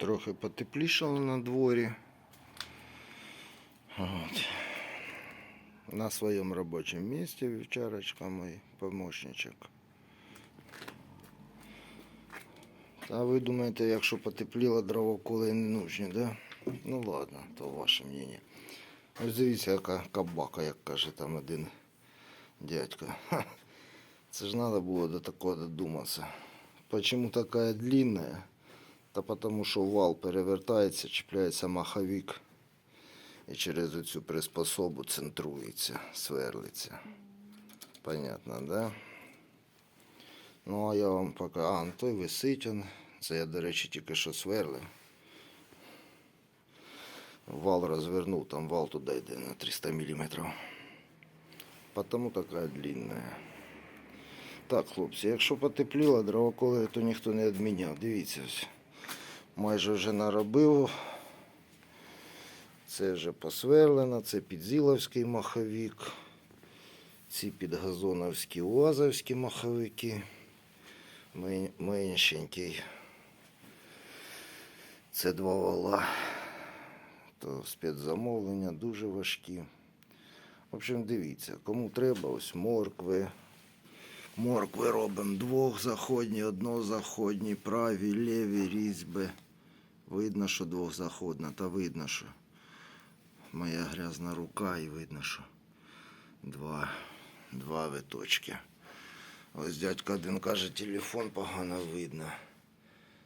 Трохи потеплішало на дворі. От. На своєму робочому місці вівчарочка мій помощничок. А ви думаєте, якщо потепліло, дрова коли не нужні, да? Ну ладно, то ваше мнение. Ось дивіться, яка кабака, як каже там один дядько. Це ж треба було до такого додуматися. Почему такая длинная? Та потому що вал перевертається, чіпляється маховик і через цю приспособу центрується, сверлиться. Понятно, да? Ну, а я вам поки. А, ну той висить он. Це я, до речі, тільки що сверлив. Вал розвернув, там вал туди йде на 300 мм. Потому така длинная. Так, хлопці, якщо потепліло, дровоколи, то ніхто не відміняв. Дивіться ось. Майже вже наробив. Це вже посверлено, це підзіловський маховик. Ці підгазоновські уазовські маховики. Меншенький. Це два вала. То спецзамовлення дуже важкі. В общем, дивіться, кому треба, ось моркви. Моркви робимо двох заходні, однозаходні, праві, ліві різьби. Видно, що двохзаходна, та видно, що моя грязна рука і видно, що два, два виточки. Ось дядько один каже, телефон погано видно.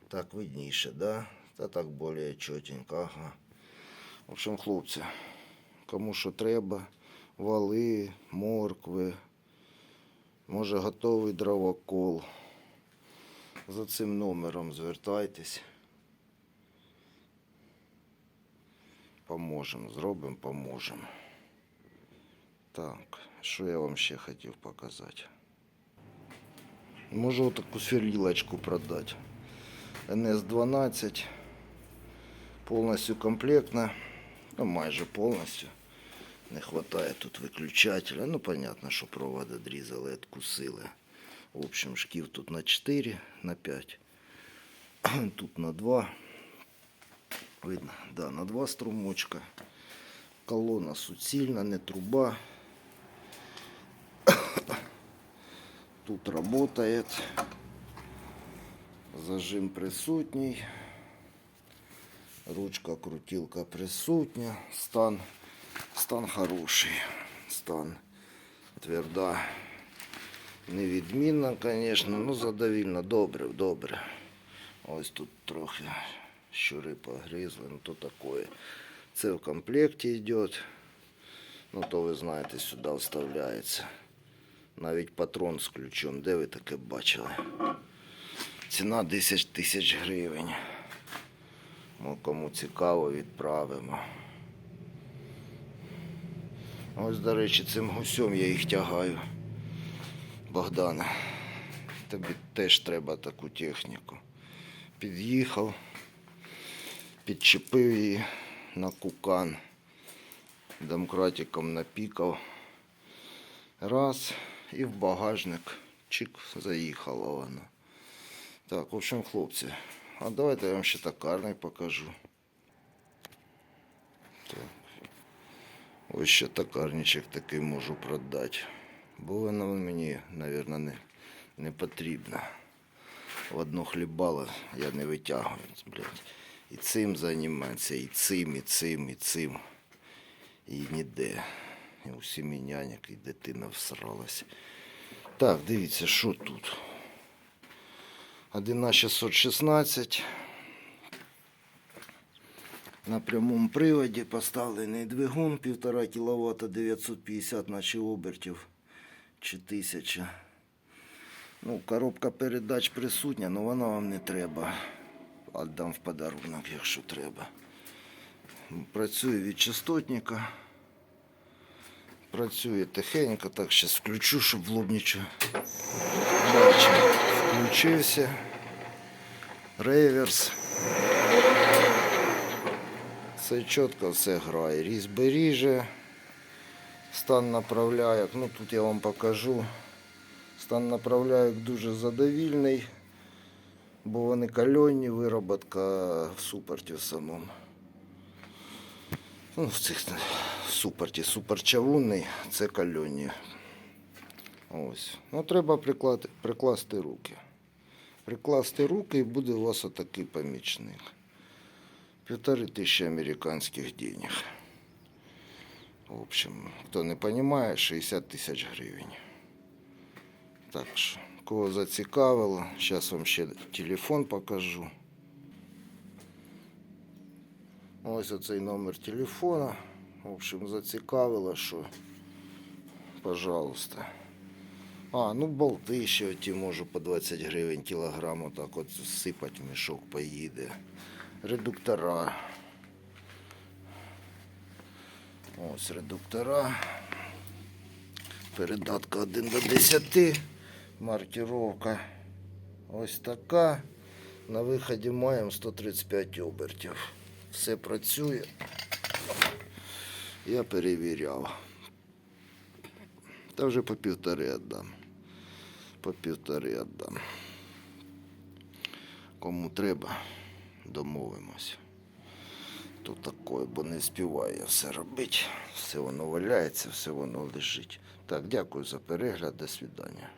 Так видніше, да? Та так більш чотенько, ага. В общем, хлопці, кому що треба, вали, моркви, може готовий дровокол. За цим номером звертайтесь. Поможемо, зробимо, поможемо. Так, що я вам ще хотів показати? Можу таку сверлилочку продати. НС-12. Повністю комплектна. Ну, майже повністю. Не вистачає тут виключателя. Ну, понятно, що провод відрізали, відкусили. В общем, шків тут на 4, на 5. Тут на 2. Видно, да, на 2 струмочка. Колона суцільна, не труба. Тут работает. Зажим присутній. Ручка, крутилка присутня. Стан, Стан хороший. Стан тверда. Невідмінна, звісно, ну задовільно, добре, добре. Ось тут трохи щури погризли, ну то таке. Це в комплекті йде. Ну то ви знаєте, сюди вставляється. Навіть патрон з ключом. Де ви таке бачили? Ціна 10 тисяч гривень. Ну, кому цікаво, відправимо. Ось, до речі, цим гусем я їх тягаю. Богдане, тобі теж треба таку техніку. Під'їхав, підчепив її на кукан, домкратиком напікав. Раз і в багажник чик заїхала вона. Так, в общем, хлопці, а давайте я вам ще токарний покажу. Ось ще токарничок такий можу продати. Бо воно мені, мабуть, не, не потрібно. В одно хлібало я не витягую, блядь. І цим займатися, і цим, і цим, і цим. І ніде. І у сім'ї няньок, і дитина всралась. Так, дивіться, що тут. 11616. На прямому приводі поставлений двигун 1,5 кВт 950 наче обертів чи 1000. Ну, коробка передач присутня, але вона вам не треба. Отдам в подарунок, якщо треба. Працює від частотника. Працює тихенько, так зараз включу, щоб в лоб нічого. Включився. Реверс. Все чітко, все грає. Різьби ріже. Стан направляєк. Ну тут я вам покажу. Стан направляєк дуже задовільний. бо вони кальонні, вироботка в суперті в самому. Ну, в цих суперті. Суперчавунний це кальонні. Ось. Ну, треба приклати, прикласти руки. Прикласти руки і буде у вас отакий помічник. Півтори тисячі американських денег. В общем, хто не розуміє, 60 тисяч гривень. Так що, кого зацікавило, зараз вам ще телефон покажу. Ось оцей номер телефона. В общем, зацікавило, що, пожалуйста. А, ну болти ще ті можу по 20 гривень кілограм, отак от сипать в мішок поїде. Редуктора. Ось редуктора. Передатка 1 до 10. Маркировка ось така. На виході маємо 135 обертів. Все працює. Я перевіряв. Та вже по півтори віддам. По півтори віддам. Кому треба, домовимось. То такої, бо не співаю я все робити. Все воно валяється, все воно лежить. Так, дякую за перегляд, до свидання.